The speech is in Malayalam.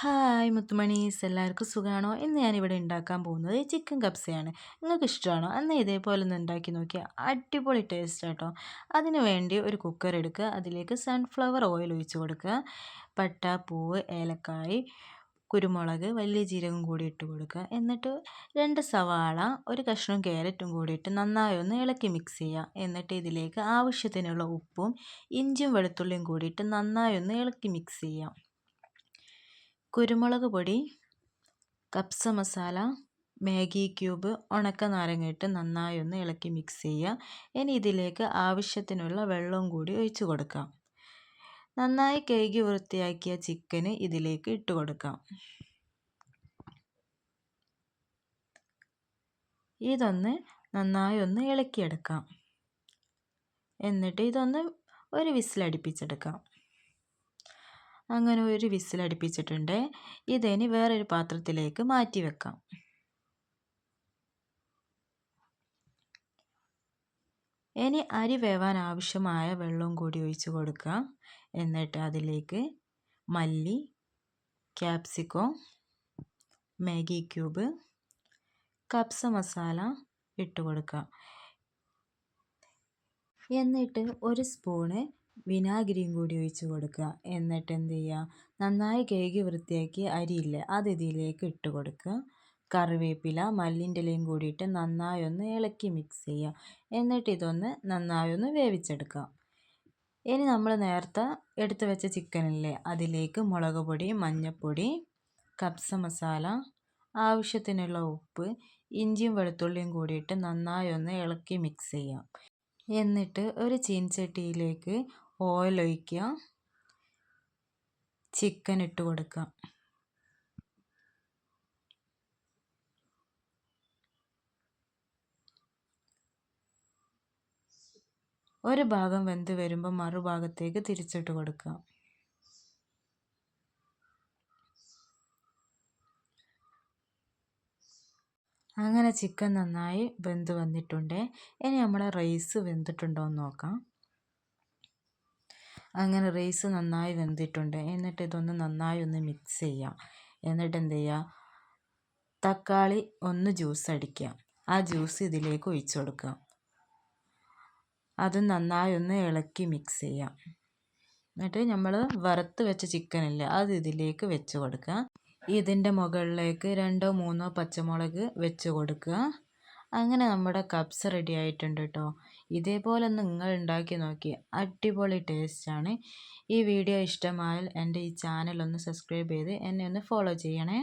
ഹായ് മുത്തുമണീസ്. എല്ലാവർക്കും സുഖമാണോ ഇന്ന് ഞാനിവിടെ ഉണ്ടാക്കാൻ പോകുന്നത് ചിക്കൻ കബ്സയാണ്. നിങ്ങൾക്ക് ഇഷ്ടമാണോ? അന്ന് ഇതേപോലെ ഒന്ന് ഉണ്ടാക്കി നോക്കിയാൽ അടിപൊളി ടേസ്റ്റ് ആട്ടോ. അതിന് വേണ്ടി ഒരു കുക്കർ എടുക്കുക. അതിലേക്ക് സൺഫ്ലവർ ഓയിൽ ഒഴിച്ച് കൊടുക്കുക. പട്ട പൂവ് ഏലക്കായ് കുരുമുളക് വലിയ ജീരകം കൂടി ഇട്ട് കൊടുക്കുക. എന്നിട്ട് രണ്ട് സവാള ഒരു കഷ്ണം ക്യാരറ്റും കൂടി ഇട്ട് നന്നായി ഒന്ന് ഇളക്കി മിക്സ് ചെയ്യുക. എന്നിട്ട് ഇതിലേക്ക് ആവശ്യത്തിനുള്ള ഉപ്പും ഇഞ്ചും വെളുത്തുള്ളിയും കൂടിയിട്ട് നന്നായി ഒന്ന് ഇളക്കി മിക്സ് ചെയ്യാം കുരുമുളക് പൊടി കപ്സ മസാല മാഗി ക്യൂബ് ഉണക്ക നാരങ്ങ ഇട്ട് നന്നായി ഒന്ന് ഇളക്കി മിക്സ് ചെയ്യുക. ഇനി ഇതിലേക്ക് ആവശ്യത്തിനുള്ള വെള്ളവും കൂടി ഒഴിച്ചു കൊടുക്കാം. നന്നായി കഴുകി വൃത്തിയാക്കിയ ചിക്കന് ഇതിലേക്ക് ഇട്ട് കൊടുക്കാം. ഇതൊന്ന് നന്നായി ഒന്ന് ഇളക്കിയെടുക്കാം. എന്നിട്ട് ഇതൊന്ന് ഒരു വിസിലടിപ്പിച്ചെടുക്കാം. അങ്ങനെ ഒരു വിസിൽ അടുപ്പിച്ചിട്ടുണ്ട്. ഇതിനി വേറൊരു പാത്രത്തിലേക്ക് മാറ്റി വെക്കാം. ഇനി അരി വേവാൻ ആവശ്യമായ വെള്ളവും കൂടി ഒഴിച്ച് കൊടുക്കാം എന്നിട്ട് അതിലേക്ക് മല്ലി ക്യാപ്സിക്കോ മാഗി ക്യൂബ് കപ്സ മസാല ഇട്ട് കൊടുക്കാം എന്നിട്ട് ഒരു സ്പൂണ് വിനാഗിരിയും കൂടി ഒഴിച്ച് കൊടുക്കുക. എന്നിട്ട് എന്ത് ചെയ്യുക? നന്നായി കഴുകി വൃത്തിയാക്കി അരിയില്ലേ? അത് ഇതിലേക്ക് ഇട്ട് കൊടുക്കുക. കറിവേപ്പില മല്ലിന്റെ ഇലയും കൂടിയിട്ട് നന്നായൊന്ന് ഇളക്കി മിക്സ് ചെയ്യുക. എന്നിട്ട് ഇതൊന്ന് നന്നായൊന്ന് വേവിച്ചെടുക്കുക. ഇനി നമ്മൾ നേരത്തെ എടുത്തു വെച്ച ചിക്കനില്ലേ അതിലേക്ക് മുളക് പൊടി മഞ്ഞൾപ്പൊടി കപ്സ മസാല ആവശ്യത്തിനുള്ള ഉപ്പ് ഇഞ്ചിയും വെളുത്തുള്ളിയും കൂടിയിട്ട് നന്നായൊന്ന് ഇളക്കി മിക്സ് ചെയ്യാം എന്നിട്ട് ഒരു ചീൻചട്ടിയിലേക്ക് ഓയിൽ ഒഴിക്കുക. ചിക്കൻ ഇട്ട് കൊടുക്കുക. ഒരു ഭാഗം വെന്ത് വരുമ്പോൾ മറുഭാഗത്തേക്ക് തിരിച്ചിട്ട് കൊടുക്കുക. അങ്ങനെ ചിക്കൻ നന്നായി വെന്ത് വന്നിട്ടുണ്ട്. ഇനി നമ്മുടെ റൈസ് വെന്തിട്ടുണ്ടോ എന്ന് നോക്കാം. അങ്ങനെ റൈസ് നന്നായി വെന്തിട്ടുണ്ട്. എന്നിട്ട് ഇതൊന്ന് നന്നായി ഒന്ന് മിക്സ് ചെയ്യാം. എന്നിട്ട് എന്ത് ചെയ്യുക തക്കാളി ഒന്ന് ജ്യൂസ് അടിക്കുക. ആ ജ്യൂസ് ഇതിലേക്ക് ഒഴിച്ചു കൊടുക്കുക. അത് നന്നായി ഒന്ന് ഇളക്കി മിക്സ് ചെയ്യാം. എന്നിട്ട് നമ്മൾ വറുത്ത് വെച്ച ചിക്കനില്ല അത് ഇതിലേക്ക് വെച്ച് കൊടുക്കുക. ഇതിന്റെ മുകളിലേക്ക് രണ്ടോ മൂന്നോ പച്ചമുളക് വെച്ച് കൊടുക്കുക. അങ്ങനെ നമ്മുടെ കപ്സ് റെഡി ആയിട്ടുണ്ട് കേട്ടോ ഇതേപോലെ നിങ്ങൾ ഉണ്ടാക്കി നോക്കി. അടിപൊളി ടേസ്റ്റാണ് ഈ വീഡിയോ ഇഷ്ടമായാൽ എന്റെ ഈ ചാനൽ ഒന്ന് സബ്സ്ക്രൈബ് ചെയ്ത് എന്നെ ഒന്ന് ഫോളോ ചെയ്യണേ.